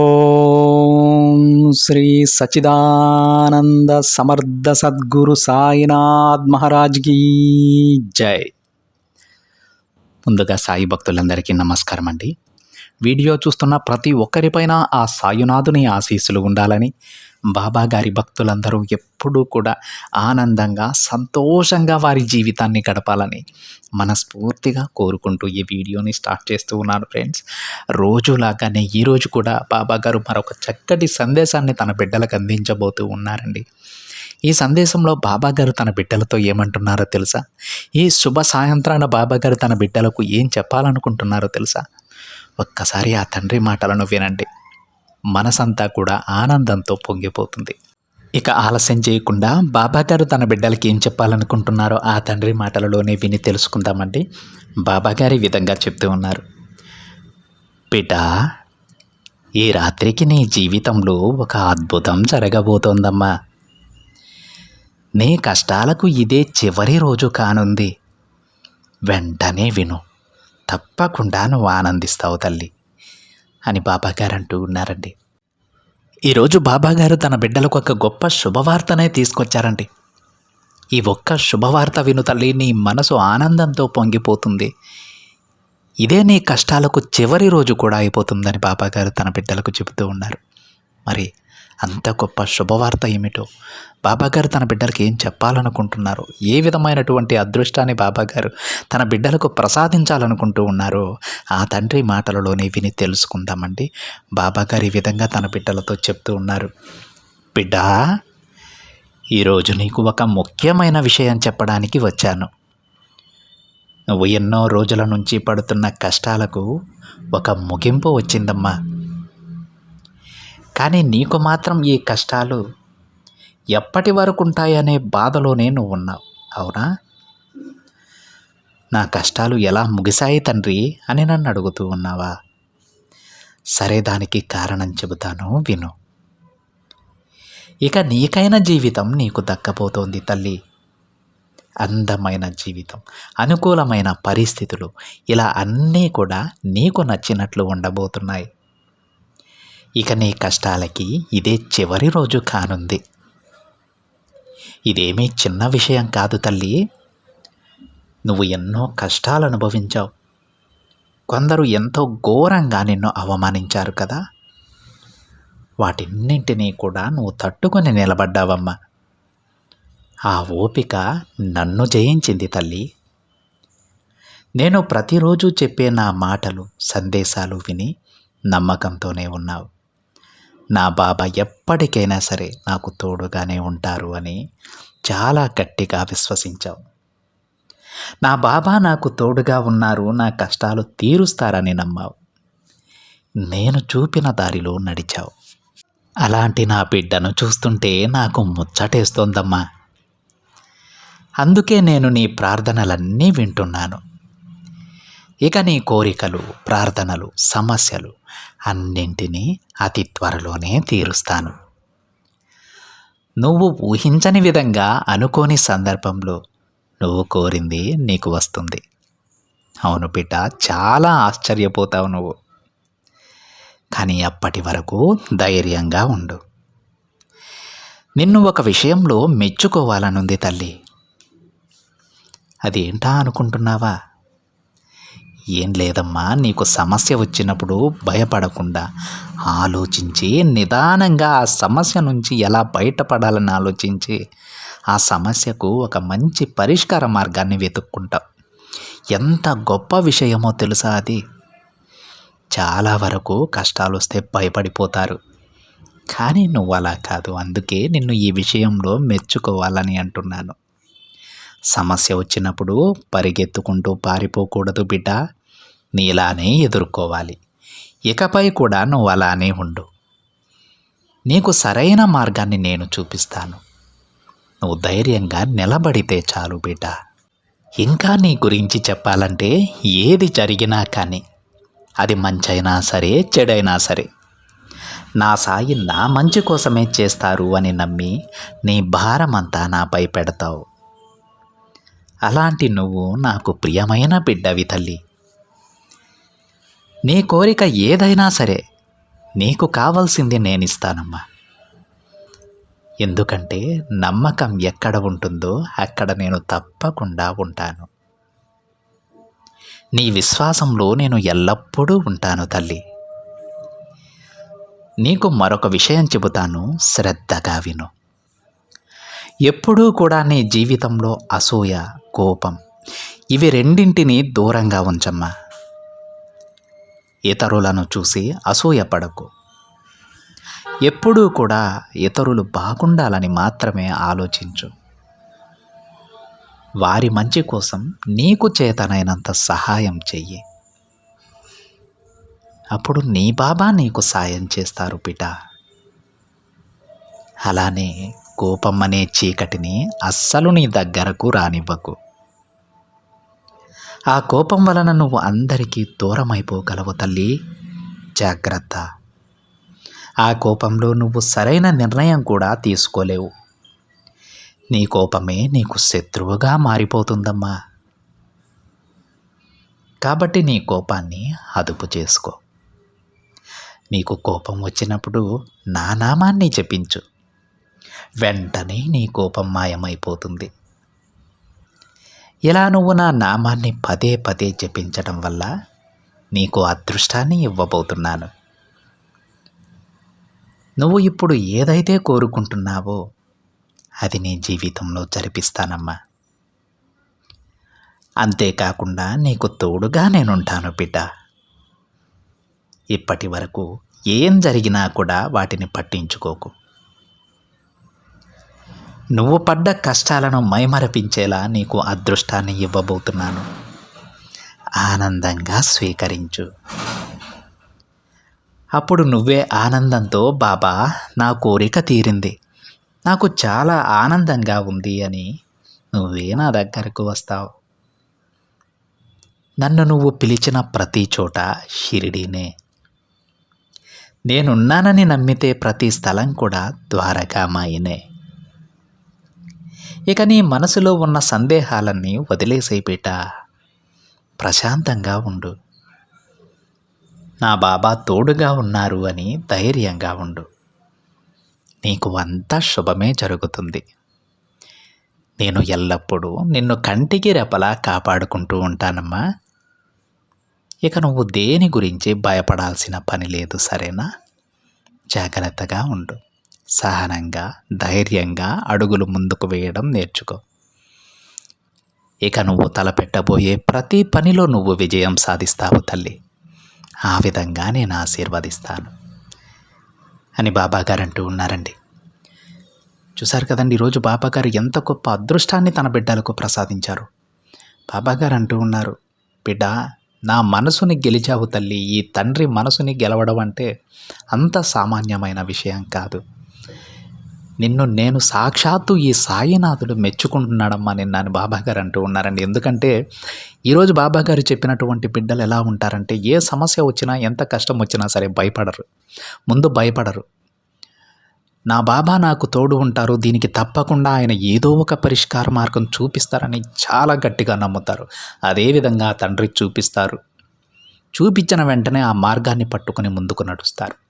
ఓం శ్రీ సచిదానంద సమర్థ సద్గురు సాయినాథ్ మహారాజ్ గీ జై. ముందుగా సాయి భక్తులందరికీ నమస్కారం అండి వీడియో చూస్తున్న ప్రతి ఒక్కరిపైన ఆ సాయునాథుని ఆశీస్సులు ఉండాలని బాబా గారి భక్తులందరూ ఎప్పుడూ కూడా ఆనందంగా సంతోషంగా వారి జీవితాన్ని గడపాలని మనస్ఫూర్తిగా కోరుకుంటూ ఈ వీడియోని స్టార్ట్ చేస్తూ ఉన్నాను ఫ్రెండ్స్. రోజులాగానే ఈరోజు కూడా బాబా గారు మరొక చక్కటి సందేశాన్ని తన బిడ్డలకు అందించబోతూ ఉన్నారండి. ఈ సందేశంలో బాబా గారు తన బిడ్డలతో ఏమంటున్నారో తెలుసా? ఈ శుభ సాయంత్రాన బాబా గారు తన బిడ్డలకు ఏం చెప్పాలనుకుంటున్నారో తెలుసా? ఒక్కసారి ఆ తండ్రి మాటలను వినండి మనసంతా కూడా ఆనందంతో పొంగిపోతుంది. ఇక ఆలస్యం చేయకుండా బాబా గారు తన బిడ్డలకి ఏం చెప్పాలనుకుంటున్నారో ఆ తండ్రి మాటలలోనే విని తెలుసుకుందామండి. బాబాగారి విధంగా చెప్తూ ఉన్నారు. బిడ్డ ఈ రాత్రికి నీ జీవితంలో ఒక అద్భుతం జరగబోతోందమ్మా. నీ కష్టాలకు ఇదే చివరి రోజు కానుంది. వెంటనే విను. తప్పకుండా నువ్వు ఆనందిస్తావు తల్లి అని బాబాగారు అంటూ ఉన్నారండి. ఈరోజు బాబాగారు తన బిడ్డలకు ఒక గొప్ప శుభవార్తనే తీసుకొచ్చారండి. ఈ ఒక్క శుభవార్త విను తల్లి నీ మనసు ఆనందంతో పొంగిపోతుంది. ఇదే నీ కష్టాలకు చివరి రోజు కూడా అయిపోతుందని బాబాగారు తన బిడ్డలకు చెబుతూ ఉన్నారు. మరి అంత గొప్ప శుభవార్త ఏమిటో? బాబాగారు తన బిడ్డలకు ఏం చెప్పాలనుకుంటున్నారు? ఏ విధమైనటువంటి అదృష్టాన్ని బాబాగారు తన బిడ్డలకు ప్రసాదించాలనుకుంటూ ఉన్నారో ఆ తండ్రి మాటలలోనే విని తెలుసుకుందామండి. బాబాగారు ఈ విధంగా తన బిడ్డలతో చెప్తూ ఉన్నారు. బిడ్డా ఈరోజు నీకు ఒక ముఖ్యమైన విషయం చెప్పడానికి వచ్చాను. నువ్వు ఎన్నో రోజుల నుంచి పడుతున్న కష్టాలకు ఒక ముగింపు వచ్చిందమ్మా. కానీ నీకు మాత్రం ఈ కష్టాలు ఎప్పటి వరకు ఉంటాయనే బాధలోనే నువ్వు ఉన్నావు అవునా? నా కష్టాలు ఎలా ముగిశాయి తండ్రి అని నన్ను అడుగుతూ ఉన్నావా? సరే దానికి కారణం చెబుతాను విను. ఇక నీకైన జీవితం నీకు దక్కబోతోంది తల్లి. అందమైన జీవితం అనుకూలమైన పరిస్థితులు ఇలా అన్నీ కూడా నీకు నచ్చినట్లు ఉండబోతున్నాయి. ఇక నీ కష్టాలకి ఇదే చివరి రోజు కానుంది. ఇదేమీ చిన్న విషయం కాదు తల్లి. నువ్వు ఎన్నో కష్టాలు అనుభవించావు. కొందరు ఎంతో ఘోరంగా నిన్ను అవమానించారు కదా. వాటిన్నింటినీ కూడా నువ్వు తట్టుకొని నిలబడ్డావమ్మా. ఆ ఓపిక నన్ను జయించింది తల్లి. నేను ప్రతిరోజు చెప్పే నా మాటలు సందేశాలు విని నమ్మకంతోనే ఉన్నావు. నా బాబా ఎప్పటికైనా సరే నాకు తోడుగానే ఉంటారు అని చాలా గట్టిగా విశ్వసించావు. నా బాబా నాకు తోడుగా ఉన్నారు నా కష్టాలు తీరుస్తారని నమ్మావు. నేను చూపిన దారిలో నడిచావు. అలాంటి నా బిడ్డను చూస్తుంటే నాకు ముచ్చటేస్తోందమ్మా. అందుకే నేను నీ ప్రార్థనలన్నీ వింటున్నాను. ఇక నీ కోరికలు ప్రార్థనలు సమస్యలు అన్నింటినీ అతి త్వరలోనే తీరుస్తాను. నువ్వు ఊహించని విధంగా అనుకోని సందర్భంలో నువ్వు కోరింది నీకు వస్తుంది. అవును బిడ్డ చాలా ఆశ్చర్యపోతావు నువ్వు. కానీ అప్పటి వరకు ధైర్యంగా ఉండు. నిన్ను ఒక విషయంలో మెచ్చుకోవాలనుంది తల్లి. అది ఏంటా అనుకుంటున్నావా? ఏం లేదమ్మా నీకు సమస్య వచ్చినప్పుడు భయపడకుండా ఆలోచించి నిదానంగా ఆ సమస్య నుంచి ఎలా బయటపడాలని ఆలోచించి ఆ సమస్యకు ఒక మంచి పరిష్కార మార్గాన్ని వెతుక్కుంటాం ఎంత గొప్ప విషయమో తెలుసా అది? చాలా వరకు కష్టాలు వస్తే భయపడిపోతారు. కానీ నువ్వు అలా కాదు అందుకే నిన్ను ఈ విషయంలో మెచ్చుకోవాలని అంటున్నాను. సమస్య వచ్చినప్పుడు పరిగెత్తుకుంటూ పారిపోకూడదు బిడ్డ. నీలానే ఎదుర్కోవాలి. ఇకపై కూడా నువ్వు అలానే ఉండు. నీకు సరైన మార్గాన్ని నేను చూపిస్తాను. నువ్వు ధైర్యంగా నిలబడితే చాలు బిడ్డ. ఇంకా నీ గురించి చెప్పాలంటే ఏది జరిగినా కానీ అది మంచైనా సరే చెడైనా సరే. నా సాయి నా మంచి కోసమే చేస్తారు అని నమ్మి నీ భారమంతా నాపై పెడతావు. అలాంటి నువ్వు నాకు ప్రియమైన బిడ్డవి తల్లి. నీ కోరిక ఏదైనా సరే నీకు కావాల్సింది నేనిస్తానమ్మా. ఎందుకంటే నమ్మకం ఎక్కడ ఉంటుందో అక్కడ నేను తప్పకుండా ఉంటాను. నీ విశ్వాసంలో నేను ఎల్లప్పుడూ ఉంటాను తల్లి. నీకు మరొక విషయం చెబుతాను శ్రద్ధగా విను. ఎప్పుడూ కూడా నీ జీవితంలో అసూయ కోపం ఇవి రెండింటిని దూరంగా ఉంచమ్మా. ఇతరులను చూసి అసూయపడకు ఎప్పుడూ కూడా ఇతరులు బాగుండాలని మాత్రమే ఆలోచించు. వారి మంచి కోసం నీకు చేతనైనంత సహాయం చెయ్యి. అప్పుడు నీ బాబా నీకు సాయం చేస్తారు బిడ్డ అలానే కోపం అనే చీకటిని అస్సలు నీ దగ్గరకు రానివ్వకు. ఆ కోపం వలన నువ్వు అందరికీ దూరమైపోగలవు తల్లి. జాగ్రత్త. ఆ కోపంలో నువ్వు సరైన నిర్ణయం కూడా తీసుకోలేవు. నీ కోపమే నీకు శత్రువుగా మారిపోతుందమ్మా. కాబట్టి నీ కోపాన్ని అదుపు చేసుకో. నీకు కోపం వచ్చినప్పుడు నా నామాన్ని జపించు. వెంటనే నీ కోపం మాయమైపోతుంది. ఇలా నువ్వు నా నామాన్ని పదే పదే జపించడం వల్ల నీకు అదృష్టాన్ని ఇవ్వబోతున్నాను? నువ్వు ఇప్పుడు ఏదైతే కోరుకుంటున్నావో అది నీ జీవితంలో జరిపిస్తానమ్మా. అంతేకాకుండా నీకు తోడుగా నేనుంటాను బిడ్డ. ఇప్పటి వరకు ఏం జరిగినా కూడా వాటిని పట్టించుకోకు. నువ్వు పడ్డ కష్టాలను మైమరపించేలా నీకు అదృష్టాన్ని ఇవ్వబోతున్నాను. ఆనందంగా స్వీకరించు. అప్పుడు నువ్వే ఆనందంతో బాబా నా కోరిక తీరింది. నాకు చాలా ఆనందంగా ఉంది అని నువ్వే నా దగ్గరకు వస్తావు. నన్ను నువ్వు పిలిచిన ప్రతి చోట షిరిడీనే. నేనున్నానని నమ్మితే ప్రతి స్థలం కూడా ద్వారకామాయినే. ఇక నీ మనసులో ఉన్న సందేహాలన్నీ వదిలేసే బిడ్డ ప్రశాంతంగా ఉండు. నా బాబా తోడుగా ఉన్నారు అని ధైర్యంగా ఉండు. నీకు అంతా శుభమే జరుగుతుంది. నేను ఎల్లప్పుడూ నిన్ను కంటికి రెపలా కాపాడుకుంటూ ఉంటానమ్మా. ఇక నువ్వు దేని గురించి భయపడాల్సిన పని లేదు సరేనా? జాగ్రత్తగా ఉండు. సహనంగా ధైర్యంగా అడుగులు ముందుకు వేయడం నేర్చుకో. ఇక నువ్వు తలపెట్టబోయే ప్రతి పనిలో నువ్వు విజయం సాధిస్తావు తల్లి. ఆ విధంగా నేను ఆశీర్వదిస్తాను. అని బాబాగారు అంటూ ఉన్నారండి. చూశారు కదండి ఈరోజు బాబాగారు ఎంత గొప్ప అదృష్టాన్ని తన బిడ్డలకు ప్రసాదించారు. బాబాగారు అంటూ ఉన్నారు బిడ్డ నా మనసుని గెలిచావు తల్లి. ఈ తండ్రి మనసుని గెలవడం అంటే అంత సామాన్యమైన విషయం కాదు. నిన్ను నేను సాక్షాత్తు ఈ సాయినాథుడు మెచ్చుకుంటున్నాడమ్మా నిన్న అని బాబాగారు అంటూ ఉన్నారండి. ఎందుకంటే ఈరోజు బాబాగారు చెప్పినటువంటి బిడ్డలు ఎలా ఉంటారంటే ఏ సమస్య వచ్చినా ఎంత కష్టం వచ్చినా సరే భయపడరు. ముందు భయపడరు. నా బాబా నాకు తోడు ఉంటారు దీనికి తప్పకుండా ఆయన ఏదో ఒక పరిష్కార మార్గం చూపిస్తారని చాలా గట్టిగా నమ్ముతారు. అదేవిధంగా తండ్రి చూపిస్తారు. చూపించిన వెంటనే ఆ మార్గాన్ని పట్టుకుని ముందుకు నడుస్తారు.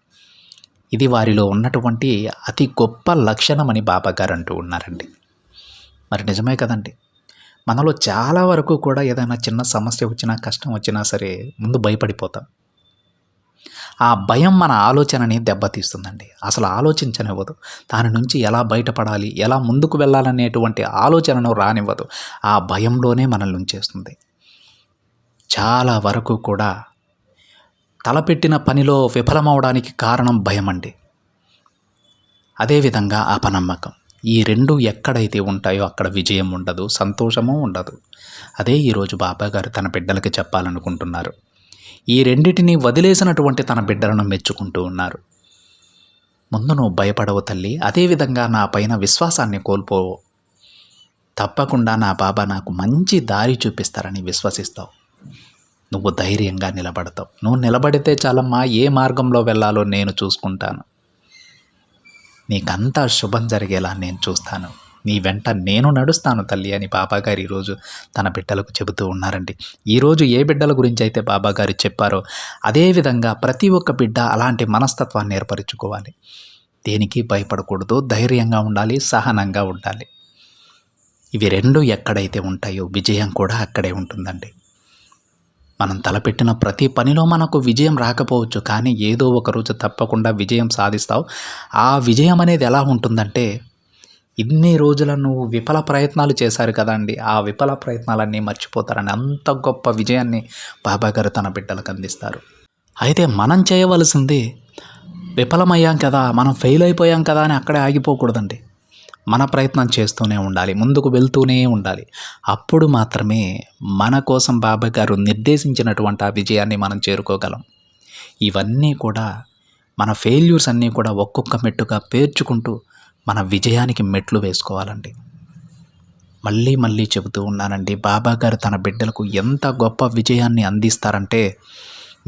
ఇది వారిలో ఉన్నటువంటి అతి గొప్ప లక్షణమని బాబాగారు అంటూ ఉన్నారండి. మరి నిజమే కదండి. మనలో చాలా వరకు కూడా ఏదైనా చిన్న సమస్య వచ్చినా కష్టం వచ్చినా సరే ముందు భయపడిపోతాం. ఆ భయం మన ఆలోచనని దెబ్బతీస్తుందండి. అసలు ఆలోచించనివ్వదు. దాని నుంచి ఎలా బయటపడాలి ఎలా ముందుకు వెళ్ళాలనేటువంటి ఆలోచనను రానివ్వదు. ఆ భయంలోనే మనల్ని ఉంచేస్తుంది. చాలా వరకు కూడా తలపెట్టిన పనిలో విఫలమవడానికి కారణం భయం అండి అదేవిధంగా అపనమ్మకం. ఈ రెండు ఎక్కడైతే ఉంటాయో అక్కడ విజయం ఉండదు సంతోషము ఉండదు. అదే ఈరోజు బాబా గారు తన బిడ్డలకి చెప్పాలనుకుంటున్నారు. ఈ రెండిటిని వదిలేసినటువంటి తన బిడ్డలను మెచ్చుకుంటూ ఉన్నారు. ముందు నువ్వు భయపడవు తల్లి. అదేవిధంగా నా పైన విశ్వాసాన్ని కోల్పోవు. తప్పకుండా నా బాబా నాకు మంచి దారి చూపిస్తారని విశ్వసిస్తావు. నువ్వు ధైర్యంగా నిలబడతావు. నువ్వు నిలబడితే చాలమ్మా ఏ మార్గంలో వెళ్ళాలో నేను చూసుకుంటాను. నీకంతా శుభం జరిగేలా నేను చూస్తాను. నీ వెంట నేను నడుస్తాను తల్లి అని బాబాగారు ఈరోజు తన బిడ్డలకు చెబుతూ ఉన్నారండి. ఈరోజు ఏ బిడ్డల గురించి అయితే బాబాగారు చెప్పారో అదేవిధంగా ప్రతి ఒక్క బిడ్డ అలాంటి మనస్తత్వాన్ని ఏర్పరచుకోవాలి. దేనికి భయపడకూడదు ధైర్యంగా ఉండాలి సహనంగా ఉండాలి. ఇవి రెండు ఎక్కడైతే ఉంటాయో విజయం కూడా అక్కడే ఉంటుందండి. మనం తలపెట్టిన ప్రతి పనిలో మనకు విజయం రాకపోవచ్చు కానీ ఏదో ఒక రోజు తప్పకుండా విజయం సాధిస్తావు. ఆ విజయం అనేది ఎలా ఉంటుందంటే ఇన్ని రోజుల నువ్వు విఫల ప్రయత్నాలు చేశారు కదండి ఆ విఫల ప్రయత్నాలన్నీ మర్చిపోతారని అంత గొప్ప విజయాన్ని బాబాగారు తన బిడ్డలకు అందిస్తారు. అయితే మనం చేయవలసింది విఫలమయ్యాం కదా మనం ఫెయిల్ అయిపోయాం కదా అని అక్కడే ఆగిపోకూడదండి. మన ప్రయత్నం చేస్తూనే ఉండాలి ముందుకు వెళ్తూనే ఉండాలి. అప్పుడు మాత్రమే మన కోసం బాబా గారు నిర్దేశించినటువంటి ఆ విజయాన్ని మనం చేరుకోగలం. ఇవన్నీ కూడా మన ఫెయిల్యూర్స్ అన్నీ కూడా ఒక్కొక్క మెట్టుగా పేర్చుకుంటూ మన విజయానికి మెట్లు వేసుకోవాలండి. మళ్ళీ మళ్ళీ చెబుతూ ఉన్నానండి బాబా గారు తన బిడ్డలకు ఎంత గొప్ప విజయాన్ని అందిస్తారంటే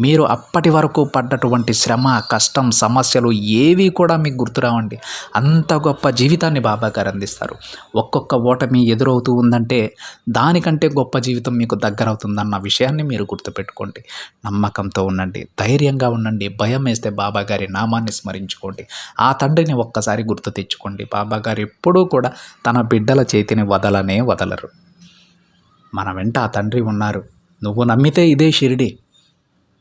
మీరు అప్పటి వరకు పడ్డటువంటి శ్రమ కష్టం సమస్యలు ఏవి కూడా మీకు గుర్తురావండి అంత గొప్ప జీవితాన్ని బాబా గారు అందిస్తారు. ఒక్కొక్క ఓటమి ఎదురవుతూ ఉందంటే దానికంటే గొప్ప జీవితం మీకు దగ్గరవుతుందన్న విషయాన్ని మీరు గుర్తుపెట్టుకోండి. నమ్మకంతో ఉండండి ధైర్యంగా ఉండండి భయం వేస్తే బాబా గారి నామాన్ని స్మరించుకోండి. ఆ తండ్రిని ఒక్కసారి గుర్తు తెచ్చుకోండి. బాబా గారు ఎప్పుడూ కూడా తన బిడ్డల చేతిని వదలనే వదలరు. మన వెంట ఆ తండ్రి ఉన్నారు. నువ్వు నమ్మితే ఇదే షిరిడి.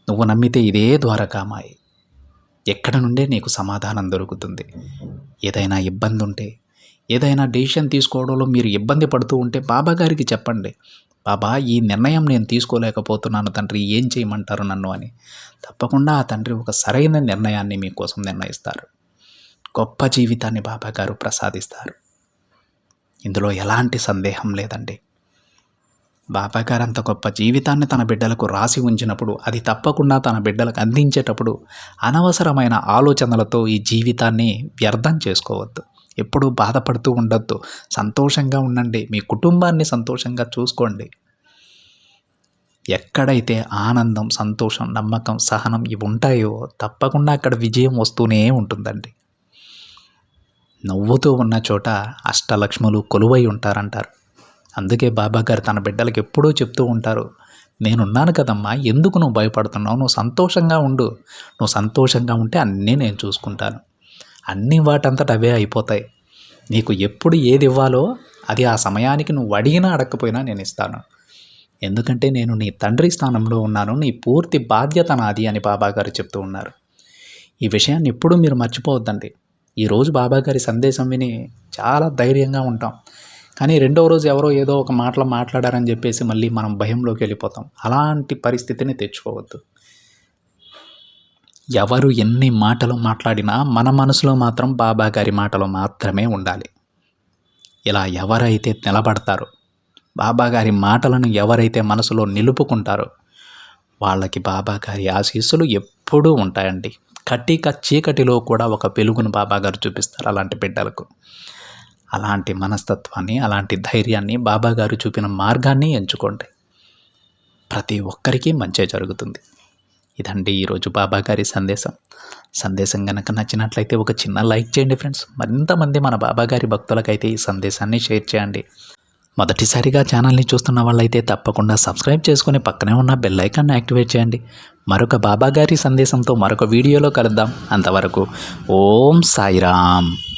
నువ్వు నమ్మితే ఇదే ద్వారకామాయి. ఎక్కడ నుండే నీకు సమాధానం దొరుకుతుంది? ఏదైనా ఇబ్బంది ఉంటే ఏదైనా డెసిషన్ తీసుకోవడంలో మీరు ఇబ్బంది పడుతూ ఉంటే బాబా గారికి చెప్పండి. బాబా ఈ నిర్ణయం నేను తీసుకోలేకపోతున్నాను తండ్రి ఏం చేయమంటారు నన్ను అని. తప్పకుండా ఆ తండ్రి ఒక సరైన నిర్ణయాన్ని మీకోసం నిర్ణయిస్తారు. గొప్ప జీవితాన్ని బాబా గారు ప్రసాదిస్తారు. ఇందులో ఎలాంటి సందేహం లేదండి. బాబాగారు అంత గొప్ప జీవితాన్ని తన బిడ్డలకు రాసి ఉంచినప్పుడు అది తప్పకుండా తన బిడ్డలకు అందించేటప్పుడు అనవసరమైన ఆలోచనలతో ఈ జీవితాన్ని వ్యర్థం చేసుకోవద్దు. ఎప్పుడూ బాధపడుతూ ఉండొద్దు. సంతోషంగా ఉండండి. మీ కుటుంబాన్ని సంతోషంగా చూసుకోండి. ఎక్కడైతే ఆనందం సంతోషం నమ్మకం సహనం ఇవి ఉంటాయో తప్పకుండా అక్కడ విజయం వస్తూనే ఉంటుందండి. నవ్వుతూ ఉన్న చోట అష్టలక్ష్ములు కొలువై ఉంటారంటారు. అందుకే బాబా గారు తన బిడ్డలకు ఎప్పుడూ చెప్తూ ఉంటారు నేనున్నాను కదమ్మా ఎందుకు నువ్వు భయపడుతున్నావు? నువ్వు సంతోషంగా ఉండు. నువ్వు సంతోషంగా ఉంటే అన్నీ నేను చూసుకుంటాను. అన్నీ వాటంతట అవే అయిపోతాయి. నీకు ఎప్పుడు ఏది ఇవ్వాలో అది ఆ సమయానికి నువ్వు అడిగినా అడగకపోయినా నేను ఇస్తాను. ఎందుకంటే నేను నీ తండ్రి స్థానంలో ఉన్నాను నీ పూర్తి బాధ్యత నాది అని బాబాగారు చెప్తూ ఉన్నారు. ఈ విషయాన్ని ఎప్పుడూ మీరు మర్చిపోవద్దండి. ఈరోజు బాబాగారి సందేశం విని చాలా ధైర్యంగా ఉంటాం. కానీ రెండవ రోజు ఎవరో ఏదో ఒక మాటలు మాట్లాడారని చెప్పేసి మళ్ళీ మనం భయంలోకి వెళ్ళిపోతాం. అలాంటి పరిస్థితిని తెచ్చుకోవద్దు. ఎవరు ఎన్ని మాటలు మాట్లాడినా మన మనసులో మాత్రం బాబా గారి మాటలు మాత్రమే ఉండాలి. ఇలా ఎవరైతే నిలబడతారో బాబా గారి మాటలను ఎవరైతే మనసులో నిలుపుకుంటారో వాళ్ళకి బాబా గారి ఆశీస్సులు ఎప్పుడూ ఉంటాయండి. కట్టిక చీకటిలో కూడా ఒక వెలుగును బాబా గారు చూపిస్తారు అలాంటి బిడ్డలకు. అలాంటి మనస్తత్వాన్ని అలాంటి ధైర్యాన్ని బాబా గారు చూపిన మార్గాన్ని ఎంచుకోండి. ప్రతి ఒక్కరికి మంచి జరుగుతుంది. ఇదండి ఈరోజు బాబా గారి సందేశం. సందేశం కనుక నచ్చినట్లయితే ఒక చిన్న లైక్ చేయండి ఫ్రెండ్స్. మరింతమంది మన బాబా గారి భక్తులకైతే ఈ సందేశాన్ని షేర్ చేయండి. మొదటిసారిగా ఛానల్ని చూస్తున్న వాళ్ళైతే తప్పకుండా సబ్స్క్రైబ్ చేసుకుని పక్కనే ఉన్న బెల్ ఐకాన్ని యాక్టివేట్ చేయండి. మరొక బాబా గారి సందేశంతో మరొక వీడియోలో కలుద్దాం. అంతవరకు ఓం సాయిరామ్.